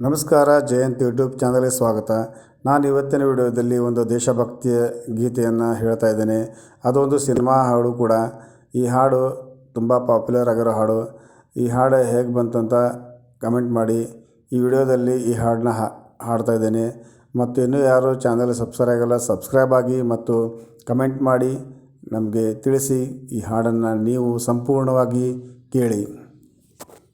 ನಮಸ್ಕಾರ, ಜಯಂತ್ ಯೂಟ್ಯೂಬ್ ಚಾನಲ್ಗೆ ಸ್ವಾಗತ. ನಾನು ಇವತ್ತಿನ ವಿಡಿಯೋದಲ್ಲಿ ಒಂದು ದೇಶಭಕ್ತಿಯ ಗೀತೆಯನ್ನು ಹೇಳ್ತಾ ಇದ್ದೇನೆ. ಅದೊಂದು ಸಿನಿಮಾ ಹಾಡು ಕೂಡ. ಈ ಹಾಡು ತುಂಬ ಪಾಪ್ಯುಲರ್ ಆಗಿರೋ ಹಾಡು. ಈ ಹಾಡು ಹೇಗೆ ಬಂತು ಅಂತ ಕಮೆಂಟ್ ಮಾಡಿ. ಈ ವಿಡಿಯೋದಲ್ಲಿ ಈ ಹಾಡನ್ನ ಹಾಡ್ತಾ ಇದ್ದೇನೆ. ಮತ್ತು ಇನ್ನೂ ಯಾರು ಚಾನಲ್ ಸಬ್ಸ್ಕ್ರೈಬ್ ಆಗಿಲ್ಲ, ಸಬ್ಸ್ಕ್ರೈಬ್ ಆಗಿ ಮತ್ತು ಕಮೆಂಟ್ ಮಾಡಿ. ನಮಗೆ ತಿಳಿಸಿ ಈ ಹಾಡನ್ನು ನೀವು ಸಂಪೂರ್ಣವಾಗಿ ಕೇಳಿ.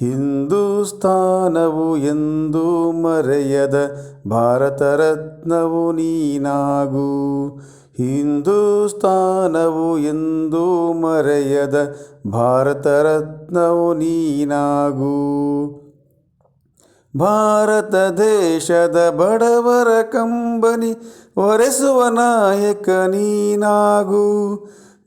ಹಿಂದೂಸ್ಥಾನವು ಎಂದು ಮರೆಯದ ಭಾರತ ರತ್ನವು ನೀನಾಗು. ಹಿಂದೂಸ್ಥಾನವು ಎಂದು ಮರೆಯದ ಭಾರತ ರತ್ನವು ನೀನಾಗು. ಭಾರತ ದೇಶದ ಬಡವರ ಕಂಬನಿ ಒರೆಸುವ ನಾಯಕ ನೀನಾಗು.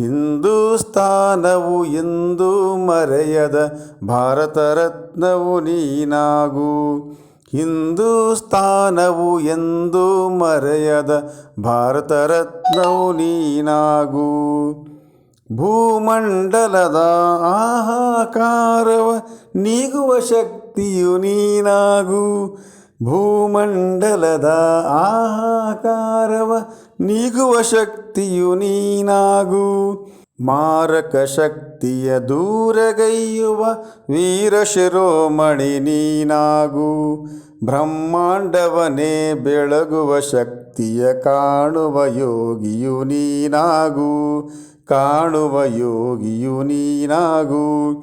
ಹಿಂದೂಸ್ಥಾನವು ಎಂದು ಮರೆಯದ ಭಾರತ ರತ್ನವು ನೀನಾಗು. ಹಿಂದೂಸ್ತಾನವು ಎಂದು ಮರೆಯದ ಭಾರತ ರತ್ನವು ನೀನಾಗು. ಭೂಮಂಡಲದ ಆಹಾಕಾರವ ನೀಗುವ ಶಕ್ತಿಯು ನೀನಾಗು. ಭೂಮಂಡಲದ ಆಹಾಕಾರವ ನೀಗುವ ಶಕ್ತಿಯು ನೀನಾಗು. ಮಾರಕ ಶಕ್ತಿಯ ದೂರಗೈಯುವ ವೀರ ಶಿರೋಮಣಿ ನೀನಾಗು. ಬ್ರಹ್ಮಾಂಡವನೇ ಬೆಳಗುವ ಶಕ್ತಿಯ ಕಾಣುವ ಯೋಗಿಯು ನೀನಾಗು. ಕಾಣುವ ಯೋಗಿಯು ನೀನಾಗು.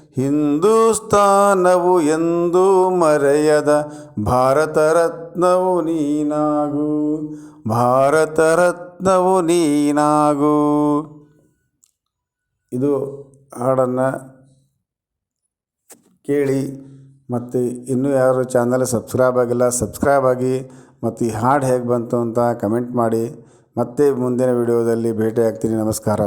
ಹಿಂದೂಸ್ಥಾನವು ಎಂದು ಮರೆಯದ ಭಾರತ ರತ್ನವು ನೀನಾಗು ಭಾರತ ರತ್ನವು ನೀನಾಗು. ಇದು ಹಾಡನ್ನು ಕೇಳಿ ಮತ್ತು ಇನ್ನೂ ಯಾರು ಚಾನಲ್ ಸಬ್ಸ್ಕ್ರೈಬ್ ಆಗಿಲ್ಲ, ಸಬ್ಸ್ಕ್ರೈಬ್ ಆಗಿ ಮತ್ತು ಈ ಹಾಡು ಹೇಗೆ ಬಂತು ಅಂತ ಕಮೆಂಟ್ ಮಾಡಿ. ಮತ್ತೆ ಮುಂದಿನ ವಿಡಿಯೋದಲ್ಲಿ ಭೇಟಿಯಾಗ್ತೀನಿ. ನಮಸ್ಕಾರ.